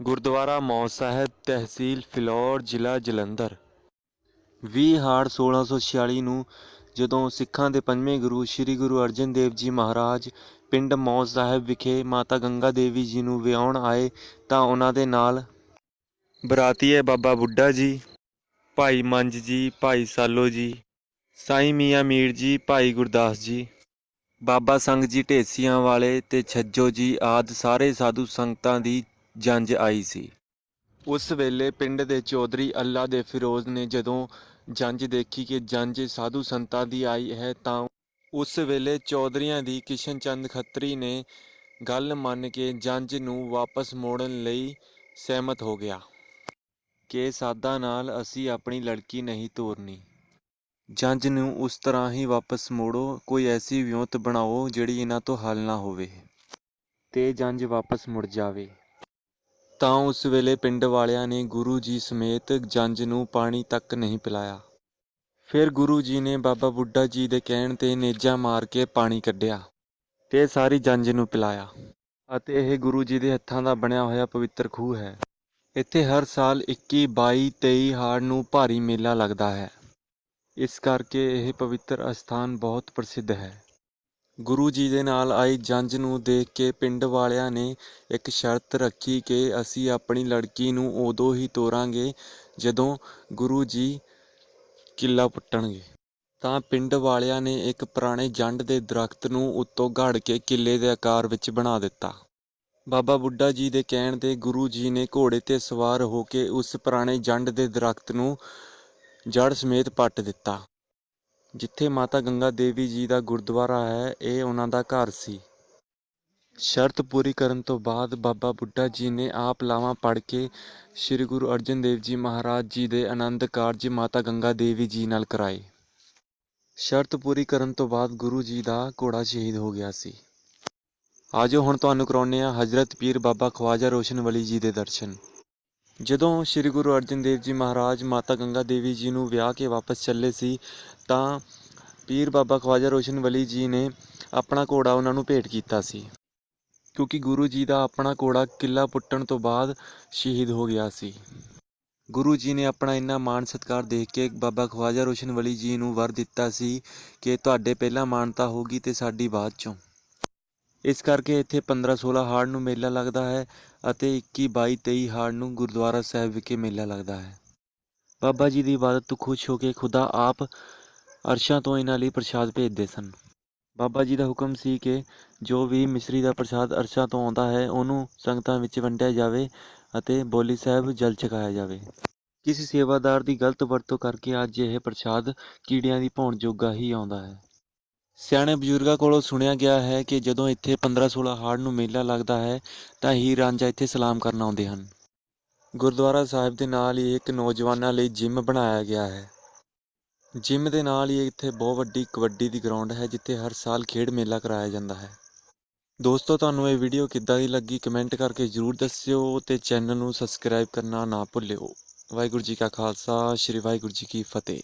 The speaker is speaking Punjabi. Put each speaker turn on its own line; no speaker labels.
ਗੁਰਦੁਆਰਾ ਮੌ ਸਾਹਿਬ ਤਹਿਸੀਲ ਫਿਲੌਰ, ਜ਼ਿਲ੍ਹਾ ਜਲੰਧਰ। 20 ਹਾੜ 1646 ਨੂੰ ਜਦੋਂ ਸਿੱਖਾਂ ਦੇ ਪੰਜਵੇਂ ਗੁਰੂ ਸ੍ਰੀ ਗੁਰੂ ਅਰਜਨ ਦੇਵ ਜੀ ਮਹਾਰਾਜ ਪਿੰਡ ਮੌ ਸਾਹਿਬ ਵਿਖੇ ਮਾਤਾ ਗੰਗਾ ਦੇਵੀ ਜੀ ਨੂੰ ਵਿਆਹੁਣ ਆਏ ਤਾਂ ਉਹਨਾਂ ਦੇ ਨਾਲ ਬਰਾਤੀਏ ਬਾਬਾ ਬੁੱਢਾ ਜੀ, ਭਾਈ ਮੰਜ ਜੀ, ਭਾਈ ਸਾਲੋ ਜੀ, ਸਾਈਂ ਮੀਆਂ ਮੀਰ ਜੀ, ਭਾਈ ਗੁਰਦਾਸ ਜੀ, ਬਾਬਾ ਸੰਗ ਜੀ ਢੇਸੀਆਂ ਵਾਲੇ ਤੇ ਛੱਜੋ ਜੀ ਆਦ ਸਾਰੇ ਸਾਧੂ ਸੰਗਤਾਂ ਦੀ ਜੰਜ ਆਈ ਸੀ। ਉਸ ਵੇਲੇ ਪਿੰਡ ਦੇ ਚੌਧਰੀ ਅੱਲਾ ਦੇ ਫਿਰੋਜ਼ ਨੇ ਜਦੋਂ ਜੰਜ ਦੇਖੀ ਕਿ ਜੰਜ ਸਾਧੂ ਸੰਤਾਂ ਦੀ ਆਈ ਹੈ ਤਾਂ ਉਸ ਵੇਲੇ ਚੌਧਰੀਆਂ ਦੀ ਕਿਸ਼ਨ ਚੰਦ ਖੱਤਰੀ ਨੇ ਗੱਲ ਮੰਨ ਕੇ ਜੰਜ ਨੂੰ ਵਾਪਸ ਮੋੜਨ ਲਈ ਸਹਿਮਤ ਹੋ ਗਿਆ। ਕਿ ਸਾਦਾ ਨਾਲ ਅਸੀਂ ਆਪਣੀ ਲੜਕੀ ਨਹੀਂ ਤੋਰਨੀ। ਜੰਜ ਨੂੰ ਉਸ ਤਰ੍ਹਾਂ ਹੀ ਵਾਪਸ ਮੋੜੋ, ਕੋਈ ਐਸੀ ਵਿਉਂਤ ਬਣਾਓ ਜਿਹੜੀ ਇਹਨਾਂ ਤੋਂ ਹੱਲ ਨਾ ਹੋਵੇ। ਤੇ ਜੰਜ ਵਾਪਸ ਮੁੜ ਜਾਵੇ। ਤਾਂ ਉਸ ਵੇਲੇ ਪਿੰਡ ਵਾਲਿਆਂ ਨੇ ਗੁਰੂ ਜੀ ਸਮੇਤ ਜੰਜ ਨੂੰ ਪਾਣੀ ਤੱਕ ਨਹੀਂ ਪਿਲਾਇਆ। ਫਿਰ ਗੁਰੂ ਜੀ ਨੇ ਬਾਬਾ ਬੁੱਢਾ ਜੀ ਦੇ ਕਹਿਣ ਤੇ ਨੇਜਾ ਮਾਰ ਕੇ ਪਾਣੀ ਕੱਢਿਆ ਤੇ ਸਾਰੀ ਜੰਝ ਨੂੰ ਪਿਲਾਇਆ ਅਤੇ ਇਹ ਗੁਰੂ ਜੀ ਦੇ ਹੱਥਾਂ ਦਾ ਬਣਿਆ ਹੋਇਆ ਪਵਿੱਤਰ ਖੂਹ ਹੈ। ਇੱਥੇ ਹਰ ਸਾਲ 21 22 23 ਹਾੜ ਨੂੰ ਭਾਰੀ ਮੇਲਾ ਲੱਗਦਾ ਹੈ। ਇਸ ਕਰਕੇ ਇਹ ਪਵਿੱਤਰ ਅਸਥਾਨ ਬਹੁਤ ਪ੍ਰਸਿੱਧ ਹੈ। ਗੁਰੂ ਜੀ ਦੇ ਨਾਲ ਆਈ ਜੰਝ ਨੂੰ ਦੇਖ ਕੇ ਪਿੰਡ ਵਾਲਿਆਂ ਨੇ ਇੱਕ ਸ਼ਰਤ ਰੱਖੀ ਕਿ ਅਸੀਂ ਆਪਣੀ ਲੜਕੀ ਨੂੰ ਉਦੋਂ ਹੀ ਤੋਰਾਂਗੇ ਜਦੋਂ ਗੁਰੂ ਜੀ ਕਿੱਲਾ ਪੁੱਟਣਗੇ। ਤਾਂ ਪਿੰਡ ਵਾਲਿਆਂ ਨੇ ਇੱਕ ਪੁਰਾਣੇ ਜੰਡ ਦੇ ਦਰਖਤ ਨੂੰ ਉੱਤੋਂ ਘੜ ਕੇ ਕਿੱਲੇ ਦੇ ਆਕਾਰ ਵਿੱਚ ਬਣਾ ਦਿੱਤਾ। ਬਾਬਾ ਬੁੱਢਾ ਜੀ ਦੇ ਕਹਿਣ ਤੇ ਗੁਰੂ ਜੀ ਨੇ ਘੋੜੇ ਤੇ ਸਵਾਰ ਹੋ ਕੇ ਉਸ ਪੁਰਾਣੇ ਜੰਡ ਦੇ ਦਰਖਤ ਨੂੰ ਜੜ ਸਮੇਤ ਪੱਟ ਦਿੱਤਾ। ਜਿੱਥੇ ਮਾਤਾ ਗੰਗਾ ਦੇਵੀ ਜੀ ਦਾ ਗੁਰਦੁਆਰਾ ਹੈ, ਇਹ ਉਹਨਾਂ ਦਾ ਘਰ ਸੀ। ਸ਼ਰਤ ਪੂਰੀ ਕਰਨ ਤੋਂ ਬਾਅਦ ਬਾਬਾ ਬੁੱਢਾ ਜੀ ਨੇ ਆਪ ਲਾਵਾਂ ਪੜ੍ਹ ਕੇ ਸ੍ਰੀ ਗੁਰੂ ਅਰਜਨ ਦੇਵ ਜੀ ਮਹਾਰਾਜ ਜੀ ਦੇ ਆਨੰਦ ਕਾਰਜ ਮਾਤਾ ਗੰਗਾ ਦੇਵੀ ਜੀ ਨਾਲ ਕਰਾਏ। ਸ਼ਰਤ ਪੂਰੀ ਕਰਨ ਤੋਂ ਬਾਅਦ ਗੁਰੂ ਜੀ ਦਾ ਘੋੜਾ ਸ਼ਹੀਦ ਹੋ ਗਿਆ ਸੀ। ਆਜੋ ਹੁਣ ਤੁਹਾਨੂੰ ਕਰਾਉਂਦੇ ਆ ਹਜ਼ਰਤ ਪੀਰ ਬਾਬਾ ਖਵਾਜਾ ਰੋਸ਼ਨ ਵਲੀ ਜੀ ਦੇ ਦਰਸ਼ਨ। ਜਦੋਂ ਸ੍ਰੀ ਗੁਰੂ ਅਰਜਨ ਦੇਵ ਜੀ ਮਹਾਰਾਜ ਮਾਤਾ ਗੰਗਾ ਦੇਵੀ ਜੀ ਨੂੰ ਵਿਆਹ ਕੇ ਵਾਪਸ ਚੱਲੇ ਸੀ ਤਾਂ ਪੀਰ ਬਾਬਾ ਖਵਾਜਾ ਰੋਸ਼ਨ ਵਲੀ ਜੀ ਨੇ ਆਪਣਾ ਘੋੜਾ ਉਹਨਾਂ ਨੂੰ ਭੇਟ ਕੀਤਾ ਸੀ। ਕਿਉਂਕਿ ਗੁਰੂ ਜੀ ਦਾ ਆਪਣਾ ਘੋੜਾ ਕਿੱਲਾ ਪੁੱਟਣ ਤੋਂ ਬਾਅਦ ਸ਼ਹੀਦ ਹੋ ਗਿਆ ਸੀ। ਗੁਰੂ ਜੀ ਨੇ ਆਪਣਾ ਇੰਨਾ ਮਾਣ ਸਤਿਕਾਰ ਦੇਖ ਕੇ ਬਾਬਾ ਖਵਾਜਾ ਰੋਸ਼ਨ ਵਲੀ ਜੀ ਨੂੰ ਵਰ ਦਿੱਤਾ ਸੀ ਕਿ ਤੁਹਾਡੇ ਪਹਿਲਾਂ ਮਾਨਤਾ ਹੋਗੀ ਤੇ ਸਾਡੀ ਬਾਅਦ ਚੋਂ। ਇਸ ਕਰਕੇ ਇੱਥੇ 15 16 ਹਾੜ ਨੂੰ ਮੇਲਾ ਲੱਗਦਾ ਹੈ ਅਤੇ 21 22 23 ਹਾੜ ਨੂੰ ਗੁਰਦੁਆਰਾ ਸਾਹਿਬ ਵਿਖੇ ਮੇਲਾ ਲੱਗਦਾ ਹੈ। ਬਾਬਾ ਜੀ ਦੀ ਇਬਾਦਤ ਤੋਂ ਖੁਸ਼ ਹੋ ਕੇ ਖੁਦਾ ਆਪ ਅਰਸ਼ਾਂ ਤੋਂ ਇਹਨਾਂ ਲਈ ਪ੍ਰਸ਼ਾਦ ਭੇਜਦੇ ਸਨ। ਬਾਬਾ ਜੀ ਦਾ ਹੁਕਮ ਸੀ ਕਿ ਜੋ ਵੀ ਮਿਸਰੀ ਦਾ ਪ੍ਰਸ਼ਾਦ ਅਰਸ਼ਾਂ ਤੋਂ ਆਉਂਦਾ ਹੈ, ਉਹਨੂੰ ਸੰਗਤਾਂ ਵਿੱਚ ਵੰਡਿਆ ਜਾਵੇ ਅਤੇ ਬੋਲੀ ਸਾਹਿਬ ਜਲ ਛਕਾਇਆ ਜਾਵੇ। ਕਿਸੇ ਸੇਵਾਦਾਰ ਦੀ ਗਲਤ ਵਰਤੋਂ ਕਰਕੇ ਅੱਜ ਇਹ ਪ੍ਰਸ਼ਾਦ ਕੀੜਿਆਂ ਦੀ ਭੌਣ ਜੋਗਾ ਹੀ ਆਉਂਦਾ ਹੈ? ਸਿਆਣੇ ਬਜ਼ੁਰਗਾਂ ਕੋਲੋਂ ਸੁਣਿਆ ਗਿਆ ਹੈ ਕਿ ਜਦੋਂ ਇੱਥੇ 15-16 ਹਾੜ ਨੂੰ ਮੇਲਾ ਲੱਗਦਾ ਹੈ, ਤਾਂ ਹੀ ਰਾਂਝਾ ਇੱਥੇ ਸਲਾਮ ਕਰਨ ਆਉਂਦੇ ਹਨ। ਗੁਰਦੁਆਰਾ ਸਾਹਿਬ ਦੇ ਨਾਲ ਹੀ ਇੱਕ ਨੌਜਵਾਨਾਂ ਲਈ ਜਿਮ ਬਣਾਇਆ ਗਿਆ ਹੈ। ਜਿਮ ਦੇ ਨਾਲ ਹੀ ਇੱਥੇ ਬਹੁਤ ਵੱਡੀ ਕਬੱਡੀ ਦੀ ਗਰਾਊਂਡ ਹੈ, ਜਿੱਥੇ ਹਰ ਸਾਲ ਖੇਡ ਮੇਲਾ ਕਰਾਇਆ ਜਾਂਦਾ ਹੈ। ਦੋਸਤੋ, ਤੁਹਾਨੂੰ ਇਹ ਵੀਡੀਓ ਕਿੱਦਾਂ ਦੀ ਲੱਗੀ ਕਮੈਂਟ ਕਰਕੇ ਜਰੂਰ ਦੱਸਿਓ ਤੇ ਚੈਨਲ ਨੂੰ ਸਬਸਕ੍ਰਾਈਬ ਕਰਨਾ ਨਾ ਭੁੱਲਿਓ। ਵਾਹਿਗੁਰੂ ਜੀ ਕਾ ਖਾਲਸਾ, ਸ੍ਰੀ ਵਾਹਿਗੁਰੂ ਜੀ ਕੀ ਫਤਿਹ।